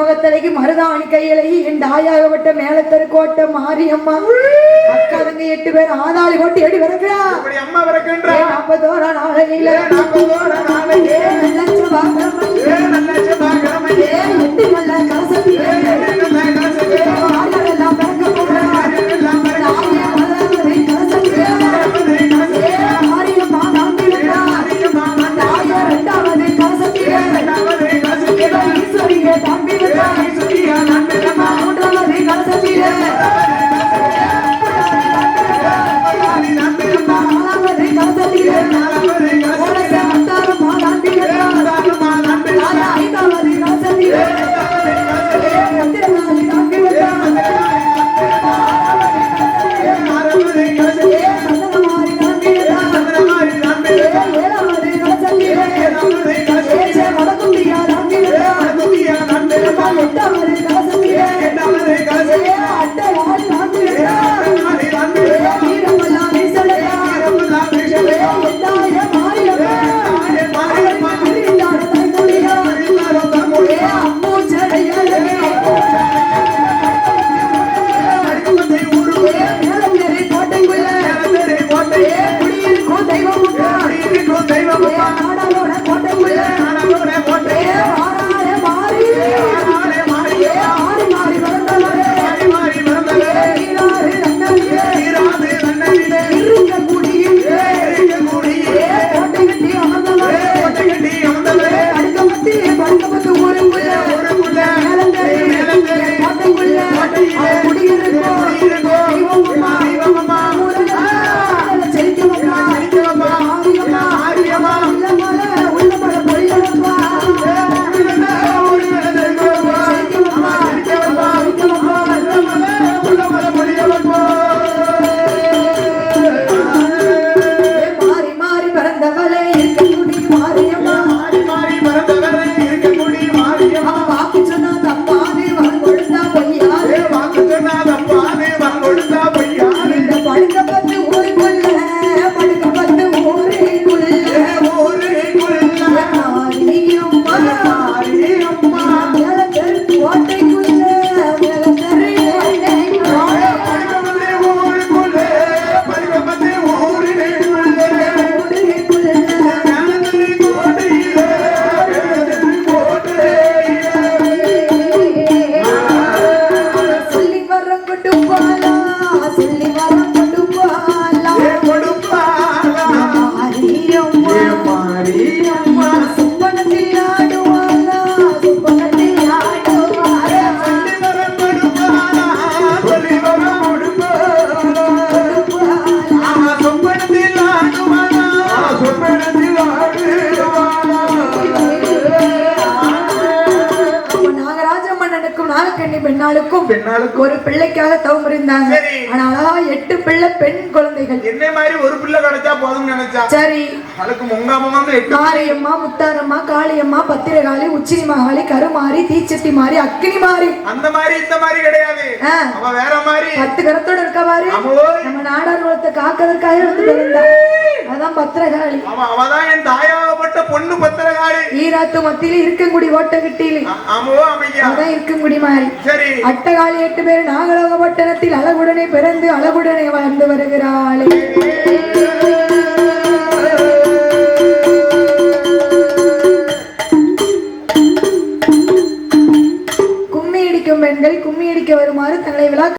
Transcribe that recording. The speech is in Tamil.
முகத்தலைக்கு மருதாணி கையிலேயே என் தாயாகப்பட்ட மேலத்தரு கோட்டை மாரியம்மா. அக்கா தங்க எட்டு பேர் ஆதாளி போட்டு எடி இப்படி அம்மா வரக்கின்றா நாற்பதோரா நாளையில நாற்பதோர நாளைக்கு தாம்பி பெண்ணாளுக்கும் பெண்ணாளுக்கும். ஒரு பிள்ளைக்காக தவம் இருந்தாங்க. சரி. ஆனாலா எட்டு பிள்ளை பெண் குழந்தைகள். என்ன மாதிரி ஒரு பிள்ளை கிடைச்சா போதும்னு நினைச்சா? சரி. அதுக்கு எட்டு மாரியம்மா முத்தாரம்மா காளியம்மா பத்திரகாளி உச்சினி மகாளி கருமாரி தீச்சட்டி மாறி அக்கினி மாறி அந்த மாதிரி இந்த மாதிரி கிடையாது. அவ வேற மாதிரி. பத்து கரத்தோட இருக்க அமோய். நம்ம நாடார் குலத்தை காக்கிறதுக்காக எடுத்து பிறந்தா அதான் பத்திரகாளி. அவ அவதான் என் தாயாகப்பட்ட பொண்ணு பத்திரகாளி. ஈராத்து மத்தியில இருக்கங்குடி ஓட்ட கிட்டியில அதான் இருக்கங்குடி மாறி. சரி. அட்டகாளி எட்டு பேர் நாகலோக பட்டணத்தில் அழகுடனே பிறந்து அழகுடனே வாழ்ந்து வருகிறாளே. கும்மி அடிக்கும் பெண்கள் கும்மி அடிக்க வருமாறு தங்களை விழா